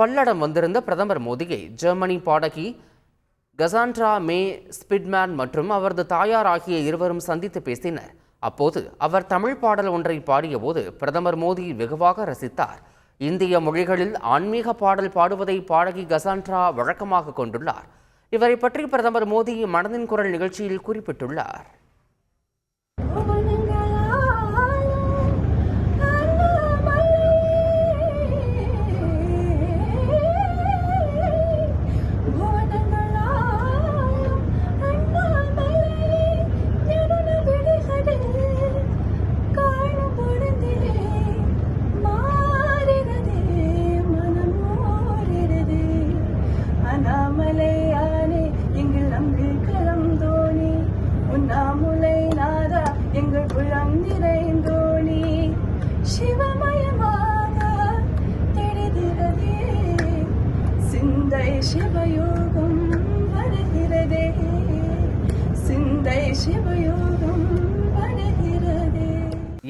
பல்லடம் வந்திருந்த பிரதமர் மோடியை ஜெர்மனி பாடகி கசான்ட்ரா மே ஸ்பிட்மேன் மற்றும் அவரது தாயார் ஆகிய இருவரும் சந்தித்து பேசினர். அப்போது அவர் தமிழ் பாடல் ஒன்றை பாடியபோது பிரதமர் மோடி வெகுவாக ரசித்தார். இந்திய மொழிகளில் ஆன்மீக பாடல் பாடுவதை பாடகி கசான்ட்ரா வழக்கமாக கொண்டுள்ளார். இவரை பற்றி பிரதமர் மோடி மனதின் குரல் நிகழ்ச்சியில் குறிப்பிட்டுள்ளார்.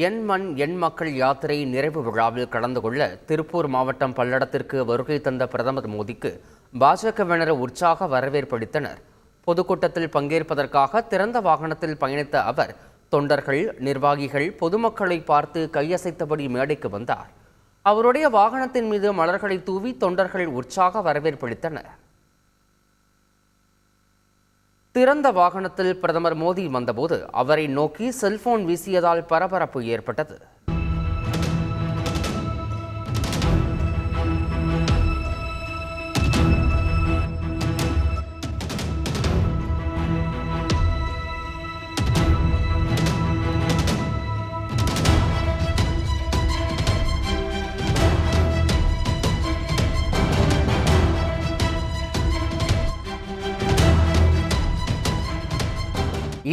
என் மண் என் மக்கள் யாத்திரை நிறைவு விழாவில் கலந்து கொள்ள திருப்பூர் மாவட்டம் பல்லடத்திற்கு வருகை தந்த பிரதமர் மோடிக்கு பாஜகவினர் உற்சாக வரவேற்பளித்தனர். பொதுக்கூட்டத்தில் பங்கேற்பதற்காக திறந்த வாகனத்தில் பயணித்த அவர் தொண்டர்கள் நிர்வாகிகள் பொதுமக்களை பார்த்து கையசைத்தபடி மேடைக்கு வந்தார். அவருடைய வாகனத்தின் மீது மலர்களை தூவி தொண்டர்கள் உற்சாக வரவேற்பளித்தனர். திறந்த வாகனத்தில் பிரதமர் மோடி வந்தபோது அவரை நோக்கி செல்போன் வீசியதால் பரபரப்பு ஏற்பட்டது.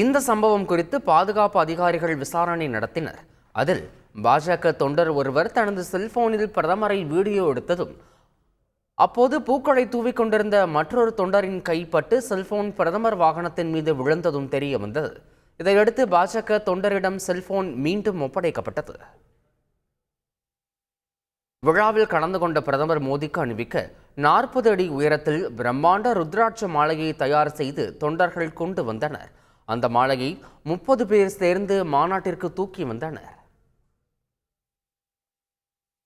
இந்த சம்பவம் குறித்து பாதுகாப்பு அதிகாரிகள் விசாரணை நடத்தினர். அதில் பாஜக தொண்டர் ஒருவர் தனது செல்போனில் பிரதமரை வீடியோ எடுத்ததும் அப்போது பூக்களை தூவிக் கொண்டிருந்த மற்றொரு தொண்டரின் கைப்பட்டு செல்போன் பிரதமர் வாகனத்தின் மீது விழுந்ததும் தெரிய வந்தது. இதையடுத்து பாஜக தொண்டரிடம் செல்போன் மீண்டும் ஒப்படைக்கப்பட்டது. விழாவில் கலந்து கொண்ட பிரதமர் மோடிக்கு அணிவிக்க நாற்பது அடி உயரத்தில் பிரம்மாண்ட ருத்ராட்ச மாலையை தயார் செய்து தொண்டர்கள் கொண்டு வந்தனர். அந்த மாலையை முப்பது பேர் சேர்ந்து மாநாட்டிற்கு தூக்கி வந்தனர்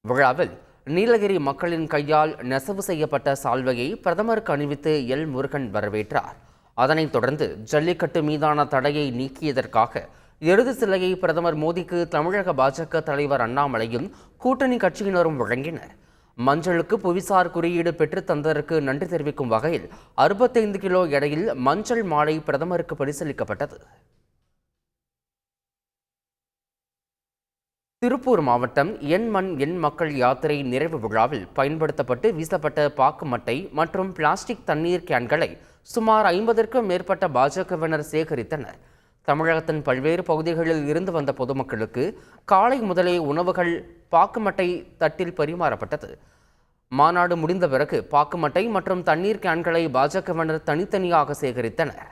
விழாவில் நீலகிரி மக்களின் கையால் நெசவு செய்யப்பட்ட சால்வையை பிரதமருக்கு அணிவித்து எல். முருகன் வரவேற்றார். அதனைத் தொடர்ந்து ஜல்லிக்கட்டு மீதான தடையை நீக்கியதற்காக எழுது சிலையை பிரதமர் மோடிக்கு தமிழக பாஜக தலைவர் அண்ணாமலையும் கூட்டணி கட்சியினரும் வழங்கினர். மஞ்சளுக்கு புவிசார் குறியீடு பெற்று தந்ததற்கு நன்றி தெரிவிக்கும் வகையில் அறுபத்தைந்து கிலோ எடையில் மஞ்சள் மாலை பிரதமருக்கு பரிசீலிக்கப்பட்டது திருப்பூர் மாவட்டம் என் மண் என் மக்கள் யாத்திரை நிறைவு விழாவில் பயன்படுத்தப்பட்டு வீசப்பட்ட பாக்கு மட்டை மற்றும் பிளாஸ்டிக் தண்ணீர் கேன்களை சுமார் ஐம்பதற்கும் மேற்பட்ட பாஜகவினர் சேகரித்தனர். தமிழகத்தின் பல்வேறு பகுதிகளில் இருந்து வந்த பொதுமக்களுக்கு காலை முதலே உணவுகள் பாக்குமட்டை தட்டில் பரிமாறப்பட்டது. மாநாடு முடிந்த பிறகு பாக்குமட்டை மற்றும் தண்ணீர் கேன்களை பாஜகவினர் தனித்தனியாக சேகரித்தனர்.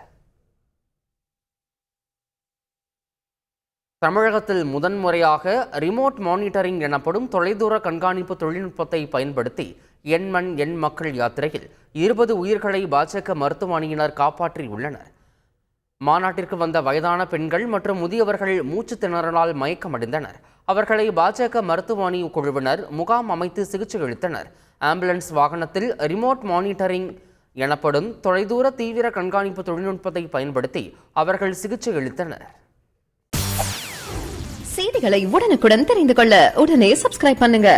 தமிழகத்தில் முதன்முறையாக ரிமோட் மானிட்டரிங் எனப்படும் தொலைதூர கண்காணிப்பு தொழில்நுட்பத்தை பயன்படுத்தி எண்மண் எண் மக்கள் யாத்திரையில் இருபது உயிர்களை பாஜக மருத்துவமனையினர் காப்பாற்றியுள்ளனர். மாநாட்டிற்கு வந்த வயதான பெண்கள் மற்றும் முதியவர்கள் மூச்சு திணறலால் மயக்கமடைந்தனர். அவர்களை பாஜக மருத்துவமனை குழுவினர் முகாம் அமைத்து சிகிச்சை அளித்தனர். ஆம்புலன்ஸ் வாகனத்தில் ரிமோட் மானிட்டரிங் எனப்படும் தொலைதூர தீவிர கண்காணிப்பு தொழில்நுட்பத்தை பயன்படுத்தி அவர்கள் சிகிச்சை அளித்தனர். செய்திகளை உடனுக்குடன் தெரிந்து கொள்ள உடனே சப்ஸ்கிரைப் பண்ணுங்க.